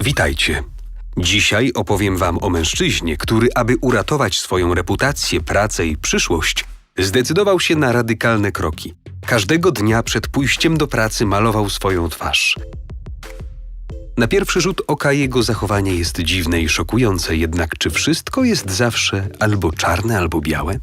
Witajcie. Dzisiaj opowiem Wam o mężczyźnie, który, aby uratować swoją reputację, pracę i przyszłość, zdecydował się na radykalne kroki. Każdego dnia przed pójściem do pracy malował swoją twarz. Na pierwszy rzut oka jego zachowanie jest dziwne i szokujące, jednak czy wszystko jest zawsze albo czarne, albo białe?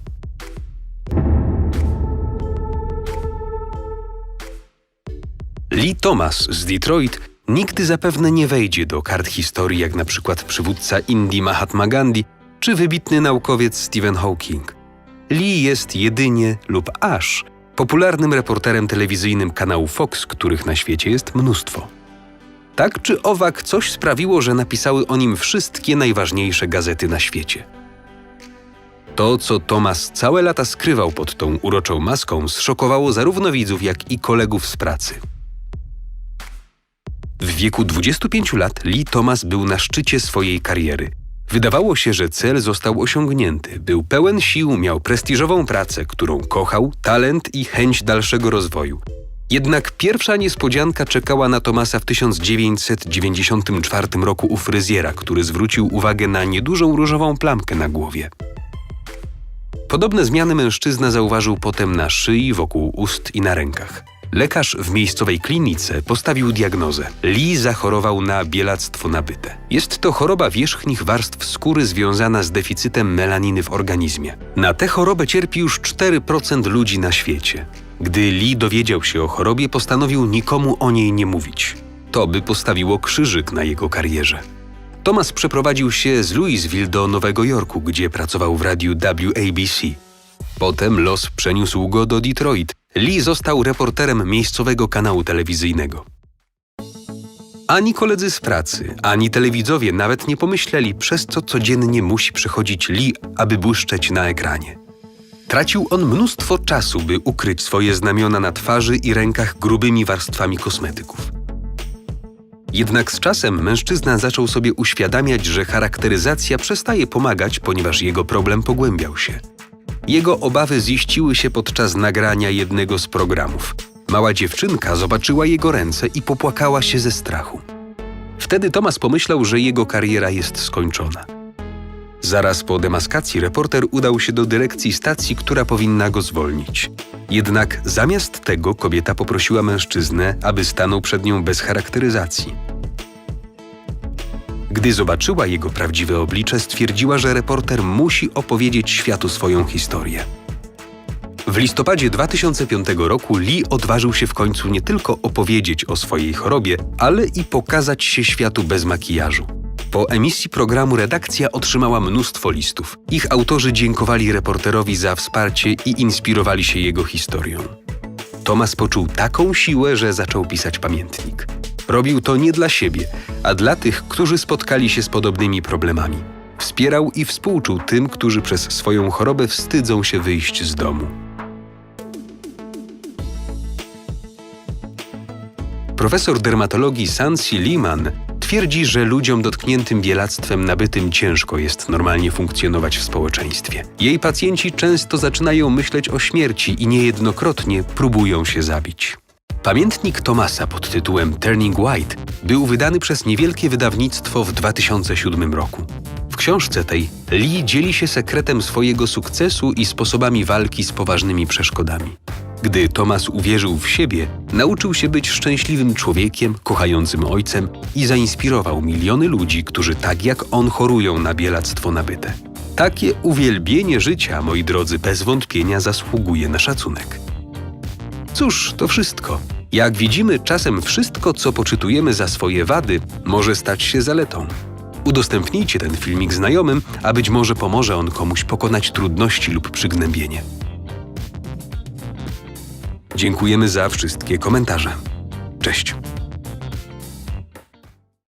Lee Thomas z Detroit nigdy zapewne nie wejdzie do kart historii jak na przykład przywódca Indii Mahatma Gandhi czy wybitny naukowiec Stephen Hawking. Lee jest jedynie lub aż popularnym reporterem telewizyjnym kanału Fox, których na świecie jest mnóstwo. Tak czy owak coś sprawiło, że napisały o nim wszystkie najważniejsze gazety na świecie. To, co Thomas całe lata skrywał pod tą uroczą maską, zszokowało zarówno widzów, jak i kolegów z pracy. W wieku 25 lat Lee Thomas był na szczycie swojej kariery. Wydawało się, że cel został osiągnięty. Był pełen sił, miał prestiżową pracę, którą kochał, talent i chęć dalszego rozwoju. Jednak pierwsza niespodzianka czekała na Thomasa w 1994 roku u fryzjera, który zwrócił uwagę na niedużą różową plamkę na głowie. Podobne zmiany mężczyzna zauważył potem na szyi, wokół ust i na rękach. Lekarz w miejscowej klinice postawił diagnozę. Lee zachorował na bielactwo nabyte. Jest to choroba wierzchnich warstw skóry związana z deficytem melaniny w organizmie. Na tę chorobę cierpi już 4% ludzi na świecie. Gdy Lee dowiedział się o chorobie, postanowił nikomu o niej nie mówić. To by postawiło krzyżyk na jego karierze. Thomas przeprowadził się z Louisville do Nowego Jorku, gdzie pracował w radiu WABC. Potem los przeniósł go do Detroit. Lee został reporterem miejscowego kanału telewizyjnego. Ani koledzy z pracy, ani telewidzowie nawet nie pomyśleli, przez co codziennie musi przechodzić Lee, aby błyszczeć na ekranie. Tracił on mnóstwo czasu, by ukryć swoje znamiona na twarzy i rękach grubymi warstwami kosmetyków. Jednak z czasem mężczyzna zaczął sobie uświadamiać, że charakteryzacja przestaje pomagać, ponieważ jego problem pogłębiał się. Jego obawy ziściły się podczas nagrania jednego z programów. Mała dziewczynka zobaczyła jego ręce i popłakała się ze strachu. Wtedy Thomas pomyślał, że jego kariera jest skończona. Zaraz po demaskacji reporter udał się do dyrekcji stacji, która powinna go zwolnić. Jednak zamiast tego kobieta poprosiła mężczyznę, aby stanął przed nią bez charakteryzacji. Gdy zobaczyła jego prawdziwe oblicze, stwierdziła, że reporter musi opowiedzieć światu swoją historię. W listopadzie 2005 roku Lee odważył się w końcu nie tylko opowiedzieć o swojej chorobie, ale i pokazać się światu bez makijażu. Po emisji programu redakcja otrzymała mnóstwo listów. Ich autorzy dziękowali reporterowi za wsparcie i inspirowali się jego historią. Thomas poczuł taką siłę, że zaczął pisać pamiętnik. Robił to nie dla siebie, a dla tych, którzy spotkali się z podobnymi problemami. Wspierał i współczuł tym, którzy przez swoją chorobę wstydzą się wyjść z domu. Profesor dermatologii Sansi Liman twierdzi, że ludziom dotkniętym bielactwem nabytym ciężko jest normalnie funkcjonować w społeczeństwie. Jej pacjenci często zaczynają myśleć o śmierci i niejednokrotnie próbują się zabić. Pamiętnik Thomasa pod tytułem Turning White był wydany przez niewielkie wydawnictwo w 2007 roku. W książce tej Lee dzieli się sekretem swojego sukcesu i sposobami walki z poważnymi przeszkodami. Gdy Thomas uwierzył w siebie, nauczył się być szczęśliwym człowiekiem, kochającym ojcem i zainspirował miliony ludzi, którzy tak jak on chorują na bielactwo nabyte. Takie uwielbienie życia, moi drodzy, bez wątpienia zasługuje na szacunek. Cóż, to wszystko. Jak widzimy, czasem wszystko, co poczytujemy za swoje wady, może stać się zaletą. Udostępnijcie ten filmik znajomym, a być może pomoże on komuś pokonać trudności lub przygnębienie. Dziękujemy za wszystkie komentarze. Cześć.